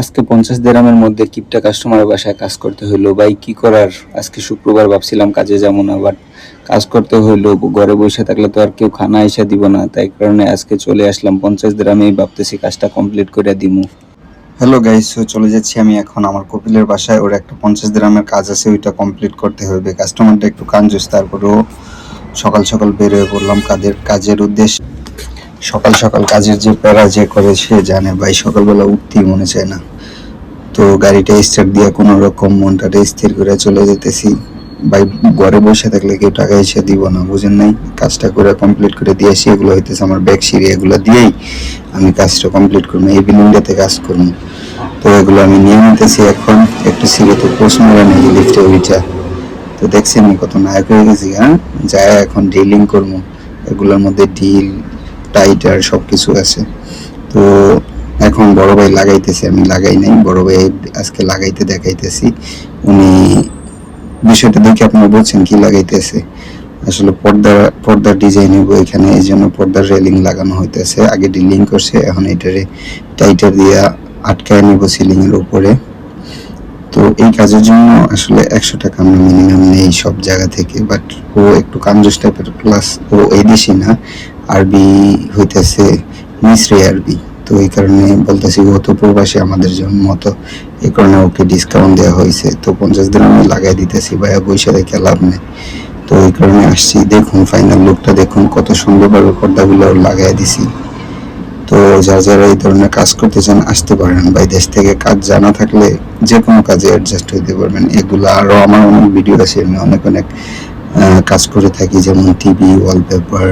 আজকে পঞ্চাশ দেরামের মধ্যে কিপটা কাস্টমারের বাসায় কাজ করতে হইল। ভাই, কি করার? আজকে শুক্রবার ভাবছিলাম কাজে যাব না বাট কাজ করতে হইল। ঘরে বসে থাকলে তো আর কেউ খানা এসে দিব না, তাই কারণে আজকে চলে আসলাম পঞ্চাশ দেরামেই। ভাবতেছি কাজটা কমপ্লিট করে দিমু। হ্যালো গাইস চলে যাচ্ছি আমি এখন আমার কপিলের বাসায়। ওর একটা পঞ্চাশ গ্রামের কাজ আছে, ওইটা কমপ্লিট করতে হবে কাস্টমারটা একটু কাঞ্জুস তারপরেও সকাল সকাল বের হয়ে পড়লাম কাজের কাজের উদ্দেশ্যে। সকাল সকাল কাজের যে প্যারা যে করে সে জানে, ভাই সকালবেলা উঠতেই মনে চায় না। তো গাড়িটা স্টার্ট দিয়ে কোনো রকম মনটাকে স্থির করে চলে যেতেছি। ভাই ঘরে বসে থাকলে কেউ টাকা এসে দিব না, বুঝেন নাই? কাজটা করে কমপ্লিট করে দিয়ে আসি, এগুলো হইতেছে আমার ব্যাগ সিঁড়ি এগুলো দিয়েই আমি কাজটা কমপ্লিট করব, এই বিল্ডিংটাতে কাজ করব। তো এগুলো আমি নিয়ে নিতেছি এখন, একটু সিঁড়িতে মেরে নেই লিফটে উইটা তো দেখছেন কত নায়ক হয়ে গেছি হ্যাঁ? যায় এখন ডিলিং করব। এগুলোর মধ্যে ডিল টাইটার সব কিছু আছে। তো এখন বড় ভাই লাগাইতেছে, আমি লাগাই নাই। বড় ভাই আজকে লাগাইতে দেখাইতেছি। উনি বিষয়টা দেখে আপনারা বলছেন কি লাগাইতেছে। আসলে পর্দা পর্দার ডিজাইন হইব এখানে এই জন্য পর্দার রেলিং লাগানো হইতেছে। আগে ডিলিং করছে, এখন এটারে টাইটার দিয়া আটকায় নিব সিলিং এর উপরে। তো এই কাজের জন্য আসলে একশো টাকা আমরা মিনিমাম নেই সব জায়গা থেকে বাট ও একটু কাঞ্জুস টাইপের প্লাস ও এই দেশি না। আরবি হইতেছে মিশ্রি আরবি। তো এই কারণে বলতেছি, ও তো প্রবাসী আমাদের জন্য মতো এই কারণে ওকে ডিসকাউন্ট দেওয়া হয়েছে। তো পঞ্চাশ দিন আমি লাগাই দিতেছি, ভাইয়া বৈশা দেখে লাভ নেই। তো এই কারণে আসছি, দেখুন ফাইনাল লুকটা দেখুন কত সুন্দরভাবে পর্দাগুলো লাগাই দিছি। তো যারা যারা এই ধরনের কাজ করতে চান, আসতে পারেন। বা দেশ থেকে কাজ জানা থাকলে যে কোনো কাজে অ্যাডজাস্ট হইতে পারবেন। এগুলো আরও আমার অনেক ভিডিও আছে, আমি অনেক অনেক কাজ করে থাকি, যেমন টিভি ওয়ালপেপার